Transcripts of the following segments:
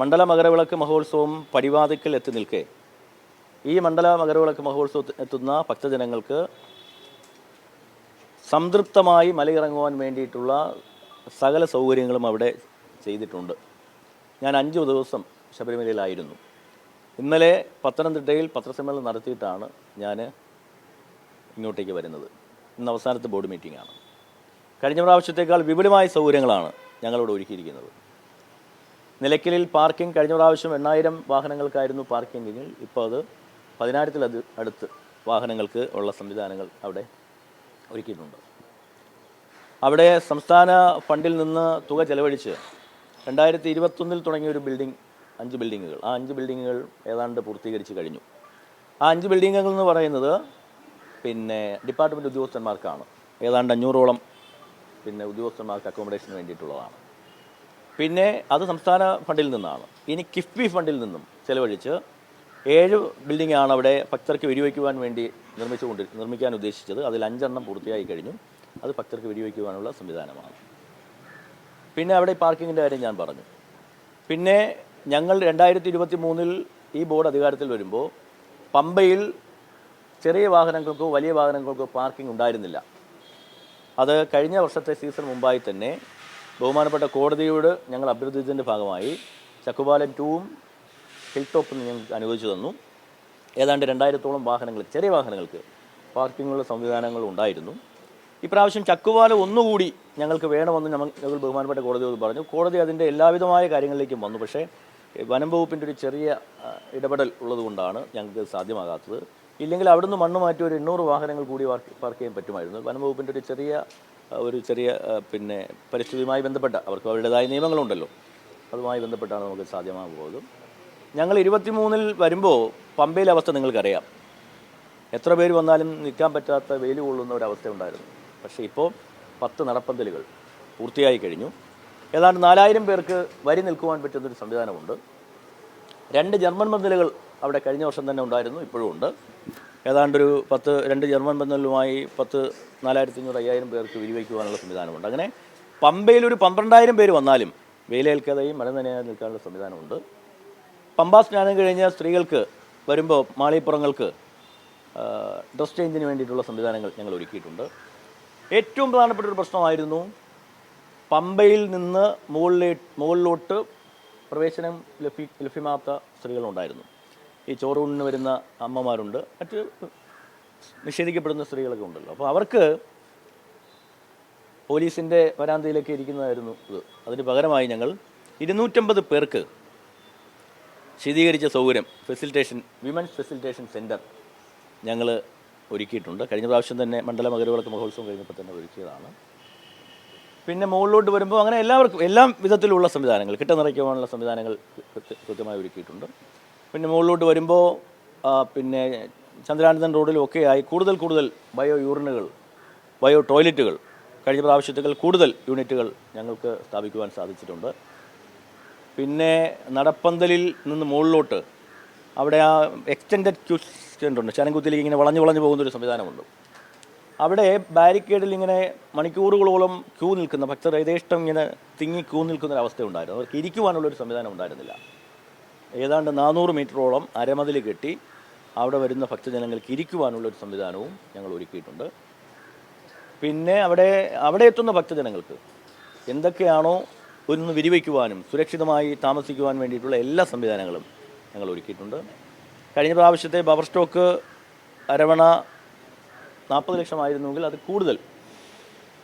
മണ്ഡല മകരവിളക്ക് മഹോത്സവം പടിവാതിക്കൽ എത്തി നിൽക്കെ. ഈ മണ്ഡല മകരവിളക്ക് മഹോത്സവത്തിൽ എത്തുന്ന ഭക്തജനങ്ങൾക്ക് സംതൃപ്തമായി മലയിറങ്ങുവാൻ വേണ്ടിയിട്ടുള്ള സകല സൗകര്യങ്ങളും അവിടെ ചെയ്തിട്ടുണ്ട്. ഞാൻ അഞ്ച് ദിവസം ശബരിമലയിലായിരുന്നു. ഇന്നലെ പത്തനംതിട്ടയിൽ പത്രസമ്മേളനം നടത്തിയിട്ടാണ് ഞാൻ ഇങ്ങോട്ടേക്ക് വരുന്നത്. ഇന്ന് അവസാനത്തെ ബോർഡ് മീറ്റിംഗാണ്. കഴിഞ്ഞ പ്രാവശ്യത്തേക്കാൾ വിപുലമായ സൗകര്യങ്ങളാണ് ഞങ്ങളിവിടെ ഒരുക്കിയിരിക്കുന്നത്. നിലയ്ക്കലിൽ പാർക്കിംഗ് കഴിഞ്ഞ പ്രാവശ്യം എണ്ണായിരം വാഹനങ്ങൾക്കായിരുന്നു പാർക്കിംഗിൽ ഇപ്പോൾ അത് പതിനായിരത്തിൽ അത് അടുത്ത് വാഹനങ്ങൾക്ക് ഉള്ള സംവിധാനങ്ങൾ അവിടെ ഒരുക്കിയിട്ടുണ്ട്. അവിടെ സംസ്ഥാന ഫണ്ടിൽ നിന്ന് തുക ചെലവഴിച്ച് രണ്ടായിരത്തി ഇരുപത്തൊന്നിൽ തുടങ്ങിയ ഒരു ബിൽഡിംഗ് അഞ്ച് ബിൽഡിങ്ങുകൾ. ആ അഞ്ച് ബിൽഡിങ്ങുകൾ ഏതാണ്ട് പൂർത്തീകരിച്ച് കഴിഞ്ഞു. ആ അഞ്ച് ബിൽഡിങ്ങുകൾ എന്ന് പറയുന്നത് പിന്നെ ഡിപ്പാർട്ട്മെന്റ് ഉദ്യോഗസ്ഥന്മാർക്കാണ്. ഏതാണ്ട് അഞ്ഞൂറോളം പിന്നെ ഉദ്യോഗസ്ഥന്മാർക്ക് അക്കോമഡേഷന് വേണ്ടിയിട്ടുള്ളതാണ്. പിന്നെ അത് സംസ്ഥാന ഫണ്ടിൽ നിന്നാണ്. ഇനി കിഫ്ബി ഫണ്ടിൽ നിന്നും ചെലവഴിച്ച് ഏഴ് ബിൽഡിംഗ് ആണ് അവിടെ ഭക്തർക്ക് വെടിവയ്ക്കുവാൻ വേണ്ടി നിർമ്മിച്ചുകൊണ്ട് നിർമ്മിക്കാൻ ഉദ്ദേശിച്ചത്. അതിൽ അഞ്ചെണ്ണം പൂർത്തിയായി കഴിഞ്ഞു. അത് ഭക്തർക്ക് വെടിവയ്ക്കുവാനുള്ള സംവിധാനമാണ്. പിന്നെ അവിടെ പാർക്കിങ്ങിന്റെ കാര്യം ഞാൻ പറഞ്ഞു. പിന്നെ ഞങ്ങൾ രണ്ടായിരത്തി ഇരുപത്തി മൂന്നിൽ ഈ ബോർഡ് അധികാരത്തിൽ വരുമ്പോൾ പമ്പയിൽ ചെറിയ വാഹനങ്ങൾക്കോ വലിയ വാഹനങ്ങൾക്കോ പാർക്കിംഗ് ഉണ്ടായിരുന്നില്ല. അത് കഴിഞ്ഞ വർഷത്തെ സീസൺ മുമ്പായി തന്നെ ബഹുമാനപ്പെട്ട കോടതിയോട് ഞങ്ങൾ അഭ്യർത്ഥിച്ചതിന്റെ ഭാഗമായി ചക്കുപാലൻ ടൂവും ഹിൽ ടോപ്പും ഞങ്ങൾക്ക് അനുവദിച്ചു തന്നു. ഏതാണ്ട് രണ്ടായിരത്തോളം വാഹനങ്ങൾ ചെറിയ വാഹനങ്ങൾക്ക് പാർക്കിങ്ങുള്ള സംവിധാനങ്ങൾ ഉണ്ടായിരുന്നു. ഇപ്രാവശ്യം ചക്കുപാലം ഒന്നുകൂടി ഞങ്ങൾക്ക് വേണമെന്ന് ഞങ്ങൾ ബഹുമാനപ്പെട്ട കോടതിയോട് പറഞ്ഞു. കോടതി അതിന്റെ എല്ലാവിധമായ കാര്യങ്ങളിലേക്കും വന്നു. പക്ഷേ വനം വകുപ്പിന്റെ ഒരു ചെറിയ ഇടപെടൽ ഉള്ളതുകൊണ്ടാണ് ഞങ്ങൾക്ക് സാധ്യമാകാത്തത്. ഇല്ലെങ്കിൽ അവിടുന്ന് മണ്ണ് മാറ്റി ഒരു എണ്ണൂറ് വാഹനങ്ങൾ കൂടി പാർക്ക് ചെയ്യാൻ പറ്റുമായിരുന്നു. വനം വകുപ്പിന്റെ ഒരു ചെറിയ ഒരു ചെറിയ പിന്നെ പരിസ്ഥിതിയുമായി ബന്ധപ്പെട്ട അവർക്ക് അവരുടേതായ നിയമങ്ങളുണ്ടല്ലോ. അതുമായി ബന്ധപ്പെട്ടാണ് നമുക്ക് സാധ്യമാകുന്നത് ഞങ്ങൾ ഇരുപത്തിമൂന്നിൽ വരുമ്പോൾ പമ്പയിലെ അവസ്ഥ നിങ്ങൾക്കറിയാം. എത്ര പേര് വന്നാലും നിൽക്കാൻ പറ്റാത്ത വെയിൽ കൊള്ളുന്ന ഒരവസ്ഥ ഉണ്ടായിരുന്നു. പക്ഷേ ഇപ്പോൾ പത്ത് നടപ്പന്തലുകൾ പൂർത്തിയായി കഴിഞ്ഞു. ഏതാണ്ട് നാലായിരം പേർക്ക് വരി നിൽക്കുവാൻ പറ്റുന്നൊരു സംവിധാനമുണ്ട്. രണ്ട് ജർമ്മൻ പന്തലുകൾ അവിടെ കഴിഞ്ഞ വർഷം തന്നെ ഉണ്ടായിരുന്നു ഇപ്പോഴും ഉണ്ട്. ഏതാണ്ടൊരു പത്ത് രണ്ട് ജർമ്മൻ ബന്ധങ്ങളുമായി പത്ത് നാലായിരത്തി അഞ്ഞൂറ് അയ്യായിരം പേർക്ക് വിരിവയ്ക്കുവാനുള്ള സംവിധാനമുണ്ട്. അങ്ങനെ പമ്പയിൽ ഒരു പന്ത്രണ്ടായിരം പേര് വന്നാലും വെയിലേൽക്കാതെയും മഴ നനയാതെ നിൽക്കാനുള്ള സംവിധാനമുണ്ട്. പമ്പാ സ്നാനം കഴിഞ്ഞ സ്ത്രീകൾക്ക് വരുമ്പോൾ മാളിപ്പുറങ്ങൾക്ക് ഡ്രസ് ചേഞ്ചിന് വേണ്ടിയിട്ടുള്ള സംവിധാനങ്ങൾ ഞങ്ങൾ ഒരുക്കിയിട്ടുണ്ട്. ഏറ്റവും പ്രധാനപ്പെട്ട ഒരു പ്രശ്നമായിരുന്നു പമ്പയിൽ നിന്ന് മുകളിലേ മുകളിലോട്ട് പ്രവേശനം ലഭ്യ ലഭ്യമാകാത്ത സ്ത്രീകളുണ്ടായിരുന്നു. ഈ ചോറൂണിന് വരുന്ന അമ്മമാരുണ്ട്. മറ്റ് നിഷേധിക്കപ്പെടുന്ന സ്ത്രീകളൊക്കെ ഉണ്ടല്ലോ. അപ്പോൾ അവർക്ക് പോലീസിന്റെ വരാന്തയിലൊക്കെ ഇരിക്കുന്നതായിരുന്നു ഇത്. അതിന് പകരമായി ഞങ്ങൾ ഇരുന്നൂറ്റമ്പത് പേർക്ക് ശീതീകരിച്ച സൗകര്യം ഫെസിലിറ്റേഷൻ വിമൻസ് ഫെസിലിറ്റേഷൻ സെന്റർ ഞങ്ങൾ ഒരുക്കിയിട്ടുണ്ട്. കഴിഞ്ഞ പ്രാവശ്യം തന്നെ മണ്ഡല മകരവിളക്ക് മഹോത്സവം കഴിഞ്ഞപ്പോൾ തന്നെ ഒരുക്കിയതാണ്. പിന്നെ മുകളിലോട്ട് വരുമ്പോൾ അങ്ങനെ എല്ലാവർക്കും എല്ലാ വിധത്തിലുള്ള സംവിധാനങ്ങൾ കിട്ട നിറയ്ക്കുവാനുള്ള സംവിധാനങ്ങൾ കൃത്യ- കൃത്യമായി ഒരുക്കിയിട്ടുണ്ട്. പിന്നെ മുകളിലോട്ട് വരുമ്പോൾ പിന്നെ ചന്ദ്രാനന്ദൻ റോഡിലും ആയി കൂടുതൽ കൂടുതൽ ബയോ യൂറിനുകൾ ബയോ ടോയ്ലറ്റുകൾ കഴിഞ്ഞ പ്രാവശ്യത്തേക്കാൾ കൂടുതൽ യൂണിറ്റുകൾ ഞങ്ങൾക്ക് സ്ഥാപിക്കുവാൻ സാധിച്ചിട്ടുണ്ട്. പിന്നെ നടപ്പന്തലിൽ നിന്ന് മുകളിലോട്ട് അവിടെ ആ എക്സ്റ്റെൻഡഡ് ക്യൂസ്റ്റുണ്ട് ഉണ്ട്. ഇങ്ങനെ വളഞ്ഞു വളഞ്ഞു പോകുന്നൊരു സംവിധാനമുണ്ട്. അവിടെ ബാരിക്കേഡിൽ ഇങ്ങനെ മണിക്കൂറുകളോളം ക്യൂ നിൽക്കുന്ന ഭക്തർ യഥേഷ്ടം ഇങ്ങനെ തിങ്ങി ക്യൂ നിൽക്കുന്ന ഒരു അവസ്ഥ ഉണ്ടായിരുന്നു അവർക്ക് ഇരിക്കുവാനുള്ളൊരു സംവിധാനം ഉണ്ടായിരുന്നില്ല. ഏതാണ്ട് നാനൂറ് മീറ്ററോളം അരമതിൽ കെട്ടി അവിടെ വരുന്ന ഭക്തജനങ്ങൾക്ക് ഇരിക്കുവാനുള്ളൊരു സംവിധാനവും ഞങ്ങൾ ഒരുക്കിയിട്ടുണ്ട്. പിന്നെ അവിടെ അവിടെ എത്തുന്ന ഭക്തജനങ്ങൾക്ക് എന്തൊക്കെയാണോ ഒന്ന് വിരിവയ്ക്കുവാനും സുരക്ഷിതമായി താമസിക്കുവാൻ വേണ്ടിയിട്ടുള്ള എല്ലാ സംവിധാനങ്ങളും ഞങ്ങൾ ഒരുക്കിയിട്ടുണ്ട്. കഴിഞ്ഞ പ്രാവശ്യത്തെ ബവർ സ്റ്റോക്ക് അരവണ നാൽപ്പത് ലക്ഷമായിരുന്നുവെങ്കിൽ അത് കൂടുതൽ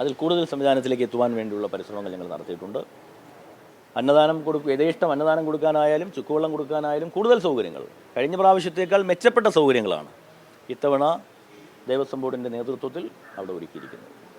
അതിൽ കൂടുതൽ സംവിധാനത്തിലേക്ക് എത്തുവാൻ വേണ്ടിയുള്ള പരിശ്രമങ്ങൾ ഞങ്ങൾ നടത്തിയിട്ടുണ്ട്. അന്നദാനം കൊടുക്കും യഥേഷ്ടം അന്നദാനം കൊടുക്കാനായാലും ചുക്കുവെള്ളം കൊടുക്കാനായാലും കൂടുതൽ സൗകര്യങ്ങൾ. കഴിഞ്ഞ പ്രാവശ്യത്തേക്കാൾ മെച്ചപ്പെട്ട സൗകര്യങ്ങളാണ് ഇത്തവണ ദേവസ്വം ബോർഡിന്റെ നേതൃത്വത്തിൽ അവിടെ ഒരുക്കിയിരിക്കുന്നത്.